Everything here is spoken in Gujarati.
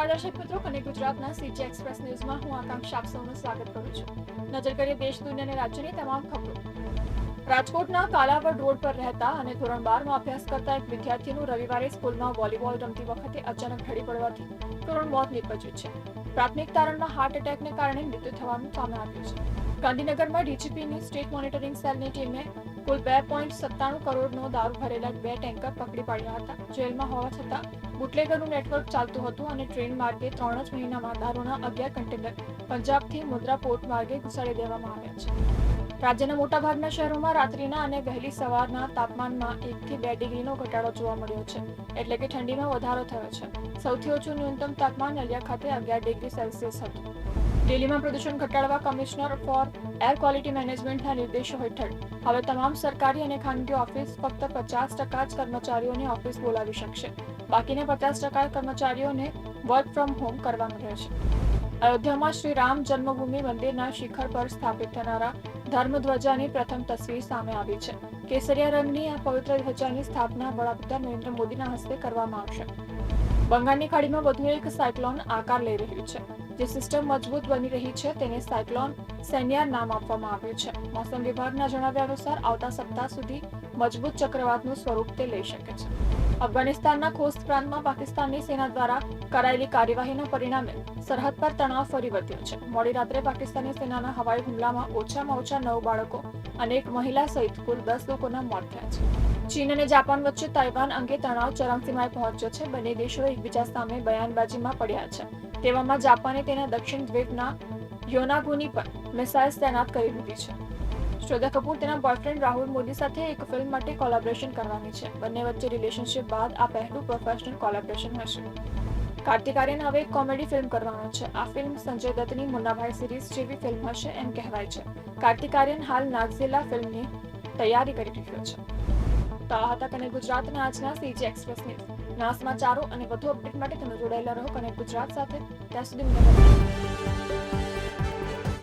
નમસ્કાર મિત્રો, અને ગુજરાતના સીજી એક્સપ્રેસ ન્યૂઝમાં હું આકાંક્ષા આપ સૌનું સ્વાગત કરું છું. નજર કરીએ દેશ, દુનિયા અને રાજ્યની તમામ ખબરો. રાજકોટના કાલાવડ રોડ પર રહેતા અને ધોરણ બારમાં અભ્યાસ કરતા એક વિદ્યાર્થીનું રવિવારે સ્કૂલમાં વોલીબોલ રમતી વખતે અચાનક ઢળી પડવાથી કરુણ મોત નીપજ્યું છે. પ્રાથમિક તારણમાં હાર્ટ એટેકને કારણે મૃત્યુ થવાનું સામે આવ્યું છે. ગાંધીનગરમાં ડીજીપીની સ્ટેટ મોનિટરિંગ સેલની ટીમે કુલ બે પોઈન્ટ સત્તાણું કરોડનો દારૂ ભરેલા બે ટેન્કર પકડી પાડ્યા હતા. જેલમાં હોવા છતાં બુટલેગરનું નેટવર્ક ચાલતું હતું અને ટ્રેન માર્ગે ત્રણ જ મહિનામાં દારૂના અગિયાર કન્ટેનર પંજાબથી મુદ્રા પોર્ટ માર્ગે ઘુસાડી દેવામાં આવ્યા છે. રાજ્યના મોટાભાગના શહેરોમાં રાત્રિના અને વહેલી સવારના તાપમાનમાં એકથી બે ડિગ્રીનો ઘટાડો જોવા મળ્યો છે, એટલે કે ઠંડીમાં વધારો થયો છે. સૌથી ઓછું ન્યૂનતમ તાપમાન નલિયા ખાતે અગિયાર ડિગ્રી સેલ્સિયસ હતું. દિલ્હીમાં પ્રદૂષણ ઘટાડવા કમિશનર ફોર એર ક્વોલિટી મેનેજમેન્ટના નિર્દેશો હેઠળ. હવે તમામ સરકારી અને ખાનગી ઓફિસ ફક્ત પચાસ ટકા જ કર્મચારીઓને ઓફિસ બોલાવી શકશે. બાકીના પચાસ ટકા કર્મચારીઓને વર્ક ફ્રોમ હોમ કરવાનું રહેશે અયોધ્યામાં શ્રી રામ જન્મભૂમિ મંદિરના શિખર પર સ્થાપિત થનારા ધર્મધ્વજાની પ્રથમ તસવીર સામે આવી છે. કેસરિયા રંગની આ પવિત્ર ધ્વજાની સ્થાપના વડાપ્રધાન નરેન્દ્ર મોદીના હસ્તે કરવામાં આવશે. બંગાળની ખાડીમાં વધુ એક સાયક્લોન આકાર લઈ રહ્યું છે. જે સિસ્ટમ મજબૂત બની રહી છે, તેને સાયક્લોન સેન્યાર નામ આપવામાં આવ્યું છે. મોસમ વિભાગના જણાવ્યા અનુસાર, આવતા સપ્તાહ સુધી મજબૂત ચક્રવાતનું સ્વરૂપ તે લઈ શકે છે. અફઘાનિસ્તાનના ખોસ્ત પ્રાંતમાં પાકિસ્તાનની સેના દ્વારા કરાયેલી કાર્યવાહીના પરિણામે સરહદ પર તણાવ ફરી વધ્યો છે. મોડી રાત્રે પાકિસ્તાની સેનાના હવાઈ હુમલામાં ઓછામાં ઓછા નવ બાળકો અને એક મહિલા સહિત કુલ દસ લોકોના મોત થયા છે. ચીન અને જાપાન વચ્ચે તાઇવાન અંગે તણાવ ચરમસીમાએ પહોંચ્યો છે. બંને દેશો એકબીજા સામે બયાનબાજીમાં પડ્યા છે. તેવામાં જાપાને તેના દક્ષિણ દ્વીપના યોનાગુની પર મિસાઇલ્સ તૈનાત કરી દીધી છે. શ્રદ્ધા કપૂર તેના બોયફ્રેન્ડ રાહુલ મોદી સાથે એક ફિલ્મ માટે કોલેબોરેશન કરવાની છે. બંને વચ્ચે રિલેશનશિપ બાદ આ પહેલું પ્રોફેશનલ કોલેબોરેશન હશે. કાર્તિક આર્યન હવે એક કોમેડી ફિલ્મ કરવાનો છે. આ ફિલ્મ સંજય દત્તની મુન્નાભાઈ સિરીઝ જેવી ફિલ્મ હશે એમ કહેવાય છે. કાર્તિક આર્યન હાલ નાગઝીલા ફિલ્મની તૈયારી કરી રહ્યો છે. તો આ હતા કને ગુજરાતના આજના સીજી એક્સપ્રેસ ન્યૂઝ ના સમાચારો અને વધુ અપડેટ માટે તમે જોડાયેલા રહો કને ગુજરાત સાથે ત્યાં સુધી.